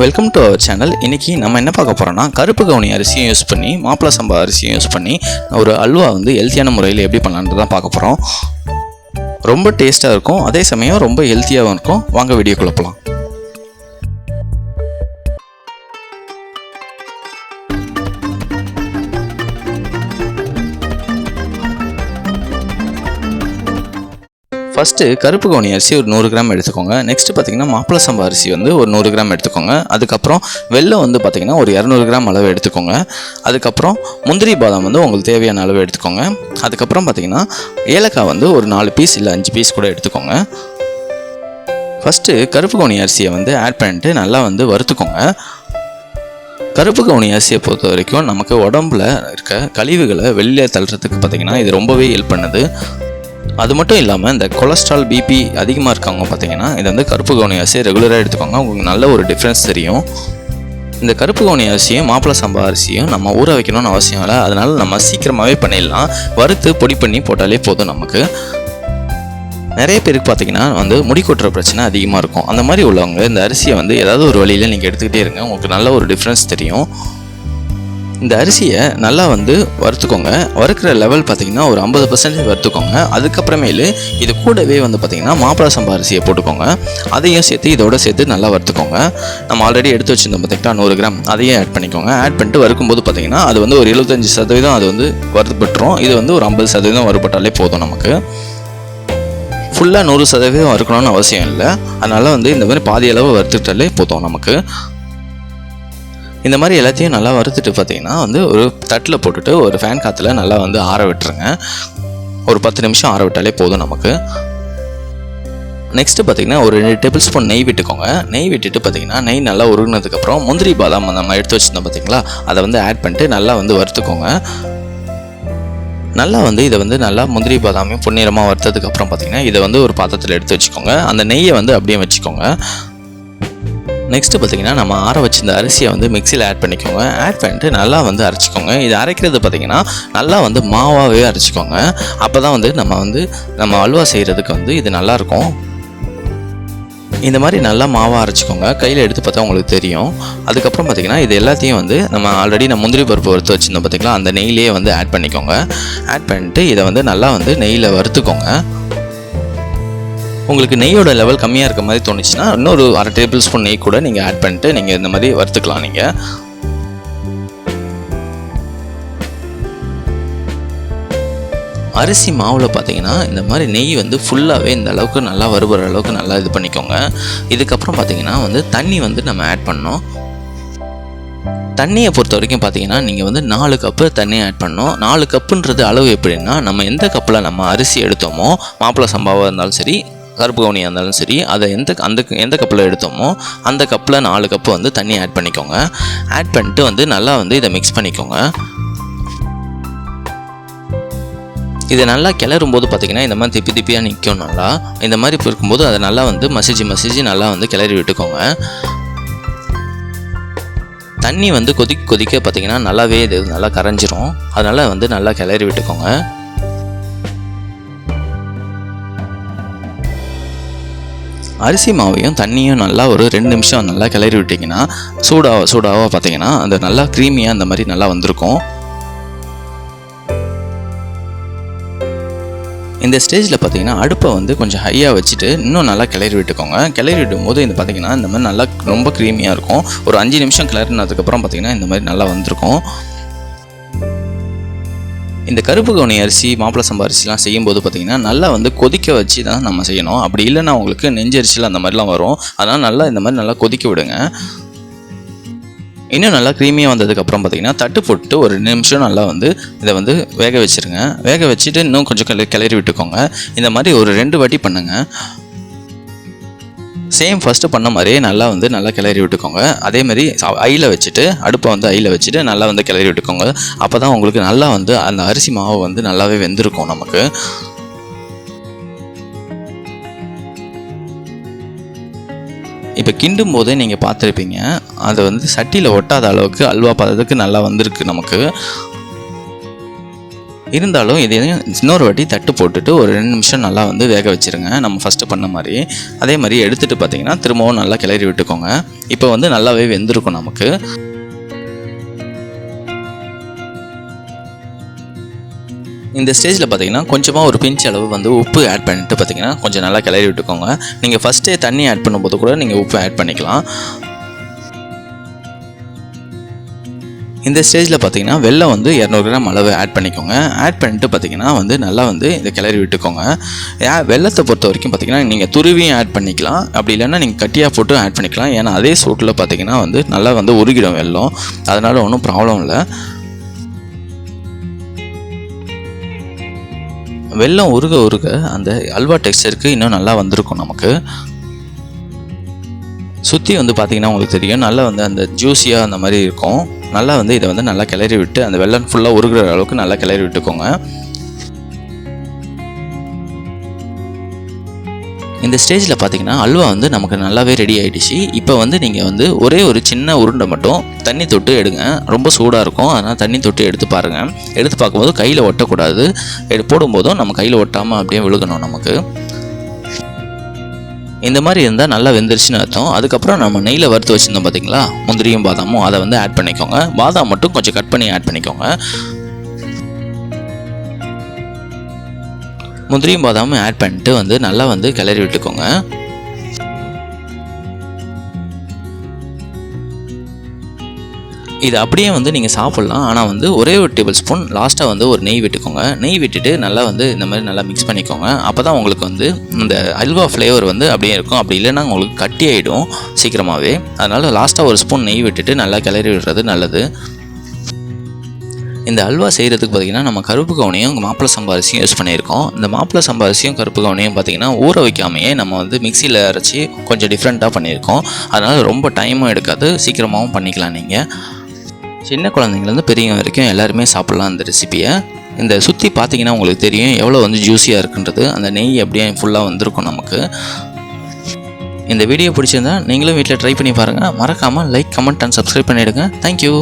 Welcome to our channel இன்றைக்கி நம்ம என்ன பார்க்க போகிறோம்னா கருப்பு கவுனி அரிசியும் யூஸ் பண்ணி மாப்பிள சம்பா அரிசியும் யூஸ் பண்ணி ஒரு அல்வா வந்து ஹெல்த்தியான முறையில் எப்படி பண்ணலான்ட்டு தான் பார்க்க போகிறோம் ரொம்ப டேஸ்ட்டாக இருக்கும். அதே சமயம் ரொம்ப ஹெல்த்தியாகவும் இருக்கும். வாங்க வீடியோ குழப்பலாம் ஃபஸ்ட்டு கருப்பு கவுனி அரிசி ஒரு நூறு கிராம் எடுத்துக்கோங்க. நெக்ஸ்ட் பார்த்தீங்கன்னா மாப்பிள சம்பா அரிசி வந்து ஒரு நூறு கிராம் எடுத்துக்கோங்க. அதுக்கப்புறம் வெள்ளம் வந்து பார்த்தீங்கன்னா ஒரு இரநூறு கிராம் அளவு எடுத்துக்கோங்க. அதுக்கப்புறம் முந்திரி பாதாம் வந்து உங்களுக்கு தேவையான அளவு எடுத்துக்கோங்க. அதுக்கப்புறம் பார்த்தீங்கன்னா ஏலக்காய் வந்து ஒரு நாலு பீஸ் இல்லை அஞ்சு பீஸ் கூட எடுத்துக்கோங்க. ஃபஸ்ட்டு கருப்பு கவுனி அரிசியை வந்து ஆட் பண்ணிட்டு நல்லா வந்து வறுத்துக்கோங்க. கருப்பு கவுனி அரிசியை பொறுத்த வரைக்கும் நமக்கு உடம்புல இருக்க கழிவுகளை வெளியே தள்ளுறதுக்கு பார்த்தீங்கன்னா இது ரொம்பவே ஹெல்ப் பண்ணுது. அது மட்டும் இல்லாமல் இந்த கொலஸ்ட்ரால் பிபி அதிகமாக இருக்கவங்க பார்த்தீங்கன்னா இது வந்து கருப்பு கவுனி அரிசியை ரெகுலராக எடுத்துக்கோங்க உங்களுக்கு நல்ல ஒரு டிஃப்ரென்ஸ் தெரியும். இந்த கருப்பு கவுனி அரிசியும் மாப்பிள சம்பா அரிசியும் நம்ம ஊற வைக்கணும்னு அவசியம் இல்லை. அதனால் நம்ம சீக்கிரமாகவே பண்ணிடலாம். வறுத்து பொடி பண்ணி போட்டாலே போதும் நமக்கு. நிறைய பேருக்கு பார்த்தீங்கன்னா வந்து முடி கொட்டுற பிரச்சனை அதிகமாக இருக்கும். அந்த மாதிரி உள்ளவங்க இந்த அரிசியை வந்து ஏதாவது ஒரு வழியில் நீங்கள் எடுத்துக்கிட்டே இருங்க. உங்களுக்கு நல்ல ஒரு டிஃப்ரென்ஸ் தெரியும். இந்த அரிசியை நல்லா வந்து வறுத்துக்கோங்க. வறுக்கிற லெவல் பார்த்தீங்கன்னா ஒரு ஐம்பது பர்சன்டேஜ் வறுத்துக்கோங்க. அதுக்கப்புறமேலு இது கூடவே வந்து பார்த்திங்கன்னா மாப்பிள சம்பா அரிசியை போட்டுக்கோங்க. அதையும் சேர்த்து இதோட சேர்த்து நல்லா வறுத்துக்கோங்க. நம்ம ஆல்ரெடி எடுத்து வச்சிருந்தோம் பார்த்திங்கன்னா நூறு கிராம் அதையும் ஆட் பண்ணிக்கோங்க. ஆட் பண்ணிட்டு வறுக்கும்போது பார்த்தீங்கன்னா அது வந்து ஒரு எழுபத்தஞ்சு சதவீதம் அது வந்து வறுத்துப்பட்டுரும். இது வந்து ஒரு ஐம்பது சதவீதம் வறுபட்டாலே போதும் நமக்கு. ஃபுல்லாக நூறு சதவீதம் வறுக்கணும்னு அவசியம் இல்லை. அதனால் வந்து இந்த மாதிரி பாதி அளவு வறுத்துக்கிட்டாலே போதும் நமக்கு. இந்த மாதிரி எல்லாத்தையும் நல்லா வறுத்துட்டு பார்த்தீங்கன்னா வந்து ஒரு தட்டில் போட்டுட்டு ஒரு ஃபேன் காற்றுல நல்லா வந்து ஆற விட்டுருங்க. ஒரு பத்து நிமிஷம் ஆற விட்டாலே போதும் நமக்கு. நெக்ஸ்ட்டு பார்த்தீங்கன்னா ஒரு ரெண்டு டேபிள் ஸ்பூன் நெய் விட்டுக்கோங்க. நெய் விட்டுட்டு பார்த்தீங்கன்னா நெய் நல்லா உருகினதுக்கப்புறம் முந்திரி பாதாம் நம்ம எடுத்து வச்சுருந்தோம் பார்த்தீங்களா? அதை வந்து ஆட் பண்ணிட்டு நல்லா வந்து வறுத்துக்கோங்க. நல்லா வந்து இதை வந்து நல்லா முந்திரி பாதாமையும் பொன்னிறமாக வறுத்ததுக்கப்புறம் பார்த்தீங்கன்னா இதை வந்து ஒரு பாத்திரத்தில் எடுத்து வச்சுக்கோங்க. அந்த நெய்யை வந்து அப்படியே வச்சுக்கோங்க. நெக்ஸ்ட்டு பார்த்தீங்கன்னா நம்ம ஆற வச்சிருந்த அரிசியை வந்து மிக்சியில் ஆட் பண்ணிக்கோங்க. ஆட் பண்ணிட்டு நல்லா வந்து அரைச்சிக்கோங்க. இது அரைக்கிறது பார்த்தீங்கன்னா நல்லா வந்து மாவாகவே அரைச்சிக்கோங்க. அப்போ தான் வந்து நம்ம வந்து நம்ம அல்வா செய்கிறதுக்கு வந்து இது நல்லாயிருக்கும். இந்த மாதிரி நல்லா மாவாக அரைச்சிக்கோங்க. கையில் எடுத்து பார்த்தா உங்களுக்கு தெரியும். அதுக்கப்புறம் பார்த்தீங்கன்னா இது எல்லாத்தையும் வந்து நம்ம ஆல்ரெடி நம்ம முந்திரி பருப்பு வறுத்து வச்சுருந்தோம் பார்த்திங்களா? அந்த நெய்லேயே வந்து ஆட் பண்ணிக்கோங்க. ஆட் பண்ணிட்டு இதை வந்து நல்லா வந்து நெய்யில் வறுத்துக்கோங்க. உங்களுக்கு நெய்யோட லெவல் கம்மியாக இருக்க மாதிரி தோணுச்சுன்னா இன்னொரு அரை டேபிள் ஸ்பூன் நெய் கூட நீங்கள் ஆட் பண்ணிட்டு நீங்கள் இந்த மாதிரி வறுத்துக்கலாம் நீங்கள் அரிசி மாவில் பார்த்தீங்கன்னா இந்த மாதிரி நெய் வந்து ஃபுல்லாகவே இந்த அளவுக்கு நல்லா வறுபடுற அளவுக்கு நல்லா இது பண்ணிக்கோங்க. இதுக்கப்புறம் பார்த்தீங்கன்னா வந்து தண்ணி வந்து நம்ம ஆட் பண்ணோம் தண்ணியை பொறுத்த வரைக்கும் பார்த்தீங்கன்னா நீங்கள் வந்து நாலு கப்பு தண்ணி ஆட் பண்ணோம் நாலு கப்புன்றது அளவு எப்படின்னா நம்ம எந்த கப்பில் நம்ம அரிசி எடுத்தோமோ மாப்பிள்ளை சம்பாவாக இருந்தாலும் சரி கருப்பு கவுனியாக இருந்தாலும் சரி அதை எந்த அந்த எந்த கப்பில் எடுத்தோமோ அந்த கப்பில் நாலு கப்பு வந்து தண்ணி ஆட் பண்ணிக்கோங்க. ஆட் பண்ணிட்டு வந்து நல்லா வந்து இதை மிக்ஸ் பண்ணிக்கோங்க. இதை நல்லா கிளறும் போது பார்த்தீங்கன்னா இந்த மாதிரி திப்பி திப்பியாக நிற்கும் நல்லா. இந்த மாதிரி இருக்கும்போது அதை நல்லா வந்து மசிச்சு மசிச்சு நல்லா வந்து கிளறி விட்டுக்கோங்க. தண்ணி வந்து கொதிக்க கொதிக்க பார்த்தீங்கன்னா நல்லாவே இது நல்லா கரைஞ்சிரும். அதனால் வந்து நல்லா கிளறி விட்டுக்கோங்க. அரிசி மாவையும் தண்ணியும் நல்லா ஒரு ரெண்டு நிமிஷம் நல்லா கிளறி விட்டிங்கன்னா சூடாக சூடாக பார்த்தீங்கன்னா அந்த நல்லா க்ரீமியாக அந்த மாதிரி நல்லா வந்திருக்கும். இந்த ஸ்டேஜில் பார்த்தீங்கன்னா அடுப்பை வந்து கொஞ்சம் ஹையாக வச்சுட்டு இன்னும் நல்லா கிளறி விட்டுக்கோங்க. கிளறி விடும் போது இந்த பார்த்தீங்கன்னா இந்த மாதிரி நல்லா ரொம்ப க்ரீமியாக இருக்கும். ஒரு அஞ்சு நிமிஷம் கிளறினதுக்கப்புறம் பார்த்தீங்கன்னா இந்த மாதிரி நல்லா வந்திருக்கும். இந்த கருப்பு கவுனி அரிசி மாப்பிள சம்பா அரிசிலாம் செய்யும்போது பார்த்தீங்கன்னா நல்லா வந்து கொதிக்க வச்சு தான் நம்ம செய்யணும். அப்படி இல்லைன்னா உங்களுக்கு நெஞ்சரிசியில் அந்த மாதிரிலாம் வரும். அதனால் நல்லா இந்த மாதிரி நல்லா கொதிக்க விடுங்க. இன்னும் நல்லா க்ரீமியாக வந்ததுக்கப்புறம் பார்த்தீங்கன்னா தட்டு போட்டு ஒரு ரெண்டு நிமிஷம் நல்லா வந்து இதை வந்து வேக வச்சுருங்க. வேக வச்சுட்டு இன்னும் கொஞ்சம் கிளறி விட்டுக்கோங்க. இந்த மாதிரி ஒரு ரெண்டு வாட்டி பண்ணுங்கள் சேம் ஃபஸ்ட்டு பண்ண மாதிரியே நல்லா வந்து நல்லா கிளறி விட்டுக்கோங்க. அதேமாதிரி ஐயில் வச்சுட்டு அடுப்பை வந்து ஐயில் வச்சுட்டு நல்லா வந்து கிளறி விட்டுக்கோங்க. அப்போ தான் உங்களுக்கு நல்லா வந்து அந்த அரிசி மாவு வந்து நல்லாவே வெந்திருக்கும் நமக்கு. இப்போ கிண்டும் போதே நீங்கள் பார்த்துருப்பீங்க. அது வந்து சட்டியில் ஒட்டாத அளவுக்கு அல்வா பதத்துக்கு நல்லா வந்திருக்கு நமக்கு. இருந்தாலும் இதையும் இன்னொரு வாட்டி தட்டு போட்டுட்டு ஒரு ரெண்டு நிமிஷம் நல்லா வந்து வேக வச்சிருங்க. நம்ம ஃபஸ்ட்டு பண்ண மாதிரி. அதே மாதிரி எடுத்துகிட்டு பார்த்தீங்கன்னா திரும்பவும் நல்லா கிளறி விட்டுக்கோங்க. இப்போ வந்து நல்லாவே வெந்திருக்கும் நமக்கு. இந்த ஸ்டேஜில் பார்த்தீங்கன்னா கொஞ்சமாக ஒரு பிஞ்ச் அளவு வந்து உப்பு ஆட் பண்ணிட்டு பார்த்தீங்கன்னா கொஞ்சம் நல்லா கிளறி விட்டுக்கோங்க. நீங்கள் ஃபஸ்ட்டே தண்ணி ஆட் பண்ணும்போது கூட நீங்கள் உப்பு ஆட் பண்ணிக்கலாம். இந்த ஸ்டேஜில் பார்த்தீங்கன்னா வெள்ளம் வந்து இரநூறு கிராம் அளவு ஆட் பண்ணிக்கோங்க. ஆட் பண்ணிட்டு பார்த்தீங்கன்னா வந்து நல்லா வந்து இதை கிளறி விட்டுக்கோங்க. ஏன் வெள்ளத்தை பொறுத்த வரைக்கும் பார்த்தீங்கன்னா நீங்கள் துருவியும் ஆட் பண்ணிக்கலாம். அப்படி இல்லைன்னா நீங்கள் கட்டியாக போட்டு ஆட் பண்ணிக்கலாம். ஏன்னா அதே சூட்டில் பார்த்தீங்கன்னா வந்து நல்லா வந்து உருகிடும் வெல்லம் அதனால் ஒன்றும் ப்ராப்ளம் இல்லை. வெல்லம் உருக உருக அந்த அல்வா டெக்ஸ்டருக்கு இன்னும் நல்லா வந்திருக்கும் நமக்கு. சுற்றி வந்து பார்த்தீங்கன்னா உங்களுக்கு தெரியும். நல்லா வந்து அந்த ஜூஸியாக அந்த மாதிரி இருக்கும். நல்லா வந்து இதை வந்து நல்லா கிளறி விட்டு அந்த வெள்ளம் ஃபுல்லாக உருகுற அளவுக்கு நல்லா கிளறி விட்டுக்கோங்க. இந்த ஸ்டேஜில் பார்த்தீங்கன்னா அல்வா வந்து நமக்கு நல்லாவே ரெடி ஆகிடுச்சு இப்போ வந்து நீங்கள் வந்து ஒரே ஒரு சின்ன உருண்டை மட்டும் தண்ணி தொட்டு எடுங்க. ரொம்ப சூடாக இருக்கும். அதனால் தண்ணி தொட்டு எடுத்து பாருங்கள் எடுத்து பார்க்கும்போது கையில் ஒட்டக்கூடாது. எடு போடும்போதும் நம்ம கையில் ஒட்டாமல் அப்படியே விழுகணும் நமக்கு. இந்த மாதிரி இருந்தால் நல்லா வெந்துருச்சுன்னு அர்த்தம். அதுக்கப்புறம் நம்ம நெய்யில் வறுத்து வச்சுருந்தோம் பார்த்தீங்களா முந்திரியும் பாதாமும் அதை வந்து ஆட் பண்ணிக்கோங்க. பாதாம் மட்டும் கொஞ்சம் கட் பண்ணி ஆட் பண்ணிக்கோங்க. முந்திரியும் பாதாமும் ஆட் பண்ணிட்டு வந்து நல்லா வந்து கிளறி விட்டுக்கோங்க. இது அப்படியே வந்து நீங்கள் சாப்பிட்லாம். ஆனால் வந்து ஒரே ஒரு டேபிள் ஸ்பூன் லாஸ்ட்டாக வந்து ஒரு நெய் விட்டுக்கோங்க. நெய் விட்டுட்டு நல்லா வந்து இந்த மாதிரி நல்லா மிக்ஸ் பண்ணிக்கோங்க. அப்போ தான் உங்களுக்கு வந்து இந்த அல்வா ஃப்ளேவர் வந்து அப்படியே இருக்கும். அப்படி இல்லைன்னா உங்களுக்கு கட்டி ஆகிடும் சீக்கிரமாகவே அதனால் லாஸ்ட்டாக ஒரு ஸ்பூன் நெய் விட்டுட்டு நல்லா கிளறி விடுறது நல்லது. இந்த அல்வா செய்கிறதுக்கு பார்த்திங்கன்னா நம்ம கருப்பு கவுனியும் மாப்பிள சம்பாரிசியும் யூஸ் பண்ணியிருக்கோம். இந்த மாப்பிள சம்பாரிசியும் கருப்பு கவுனியும் பார்த்திங்கன்னா ஊற வைக்காமையே நம்ம வந்து மிக்சியில் அரைச்சி கொஞ்சம் டிஃப்ரெண்ட்டாக பண்ணியிருக்கோம். அதனால் ரொம்ப டைமும் எடுக்காது. சீக்கிரமாகவும் பண்ணிக்கலாம் நீங்கள் சின்ன குழந்தைங்கலேருந்து பெரியவங்க வரைக்கும் எல்லாருமே சாப்பிட்லாம் அந்த ரெசிபியை இந்த சுற்றி பார்த்தீங்கன்னா உங்களுக்கு தெரியும் எவ்வளோ வந்து ஜூஸியாக இருக்குன்றது. அந்த நெய் அப்படியே ஃபுல்லாக வந்திருக்கும் நமக்கு. இந்த வீடியோ பிடிச்சிருந்தா நீங்களும் வீட்டில் ட்ரை பண்ணி பாருங்கள் மறக்காமல் லைக் கமெண்ட் அண்ட் சப்ஸ்கிரைப் பண்ணிவிடுங்க தேங்க்யூ